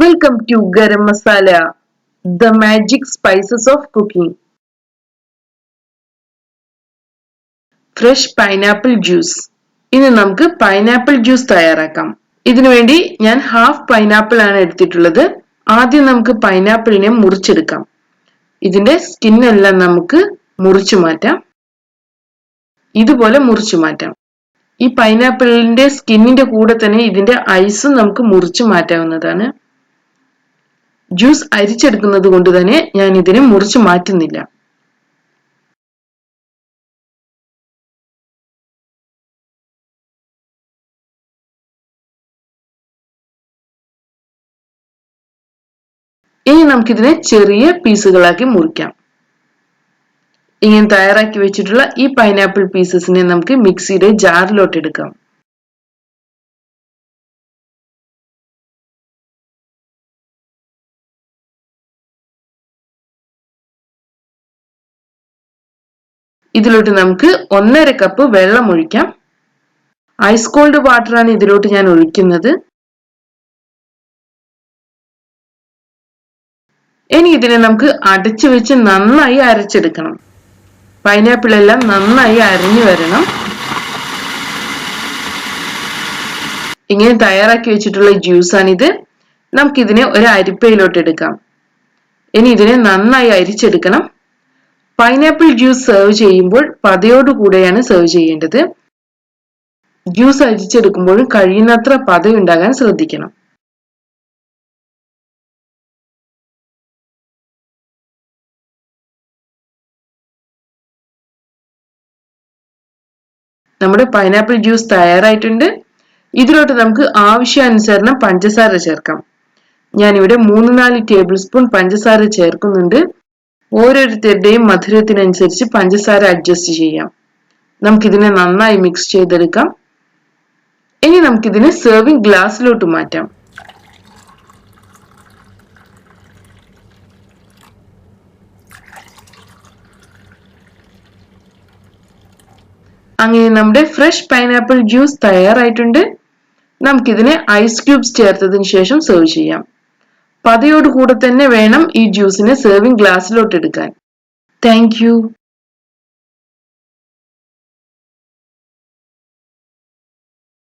Welcome to garam masala the magic spices of cooking fresh pineapple juice ഇനി നമുക്ക് pineapple juice തയ്യാറാക്കാം. ഇതിനുവേണ്ടി ഞാൻ ഹാഫ് പൈനാപ്പിൾ ആണ് എടുത്തിട്ടുള്ളത്. ആദ്യം നമുക്ക് പൈനാപ്പിളിനെ മുറിച്ചെടുക്കാം. ഇതിന്റെ സ്കിന്നെല്ലാം നമുക്ക് മുറിച്ചു മാറ്റാം. ഇതുപോലെ മുറിച്ചു മാറ്റാം. ഈ പൈനാപ്പിളിന്റെ സ്കിന്നിന്റെ കൂടെ തന്നെ ഇതിന്റെ ഐസും നമുക്ക് മുറിച്ചു മാറ്റാവുന്നതാണ്. ജ്യൂസ് അരിച്ചെടുക്കുന്നത് കൊണ്ട് തന്നെ ഞാൻ ഇതിനെ മുറിച്ച് മാറ്റുന്നില്ല. ഇനി നമുക്കിതിനെ ചെറിയ പീസുകളാക്കി മുറിക്കാം. ഇങ്ങനെ തയ്യാറാക്കി വെച്ചിട്ടുള്ള ഈ പൈനാപ്പിൾ പീസസിനെ നമുക്ക് മിക്സിയുടെ ജാറിലോട്ട് എടുക്കാം ഇതിലോട്ട് നമുക്ക് ഒന്നര കപ്പ് വെള്ളം ഒഴിക്കാം. ഐസ് കോൾഡ് വാട്ടറാണ് ഇതിലോട്ട് ഞാൻ ഒഴിക്കുന്നത്. ഇനി ഇതിനെ നമുക്ക് അടച്ചു വെച്ച് നന്നായി അരച്ചെടുക്കണം. പൈനാപ്പിൾ എല്ലാം നന്നായി അരിഞ്ഞു വരണം. ഇങ്ങനെ തയ്യാറാക്കി വെച്ചിട്ടുള്ള ജ്യൂസാണിത് നമുക്കിതിനെ ഒരു അരിപ്പയിലോട്ട് എടുക്കാം. ഇനി ഇതിനെ നന്നായി അരിച്ചെടുക്കണം. പൈനാപ്പിൾ ജ്യൂസ് സെർവ് ചെയ്യുമ്പോൾ പതയോടുകൂടെയാണ് സെർവ് ചെയ്യേണ്ടത്. ജ്യൂസ് അരിച്ചെടുക്കുമ്പോഴും കഴിയുന്നത്ര പതയുണ്ടാകാൻ ശ്രദ്ധിക്കണം. നമ്മുടെ പൈനാപ്പിൾ ജ്യൂസ് തയ്യാറായിട്ടുണ്ട്. ഇതിലോട്ട് നമുക്ക് ആവശ്യാനുസരണം പഞ്ചസാര ചേർക്കാം. ഞാനിവിടെ മൂന്ന് നാല് ടേബിൾ സ്പൂൺ പഞ്ചസാര ചേർക്കുന്നുണ്ട്. ഓരോരുത്തരുടെയും മധുരത്തിനനുസരിച്ച് പഞ്ചസാര അഡ്ജസ്റ്റ് ചെയ്യാം. നമുക്കിതിനെ നന്നായി മിക്സ് ചെയ്തെടുക്കാം. ഇനി നമുക്കിതിനെ സെർവിംഗ് ഗ്ലാസ്സിലോട്ട് മാറ്റാം. അങ്ങനെ നമ്മുടെ ഫ്രഷ് പൈനാപ്പിൾ ജ്യൂസ് തയ്യാറായിട്ടുണ്ട്. നമുക്കിതിനെ ഐസ് ക്യൂബ്സ് ചേർത്തതിന് ശേഷം സെർവ് ചെയ്യാം. പതയോടുകൂടെ തന്നെ വേണം ഈ ജ്യൂസിനെ സെർവിംഗ് ഗ്ലാസ്സിലോട്ട് എടുക്കാൻ താങ്ക്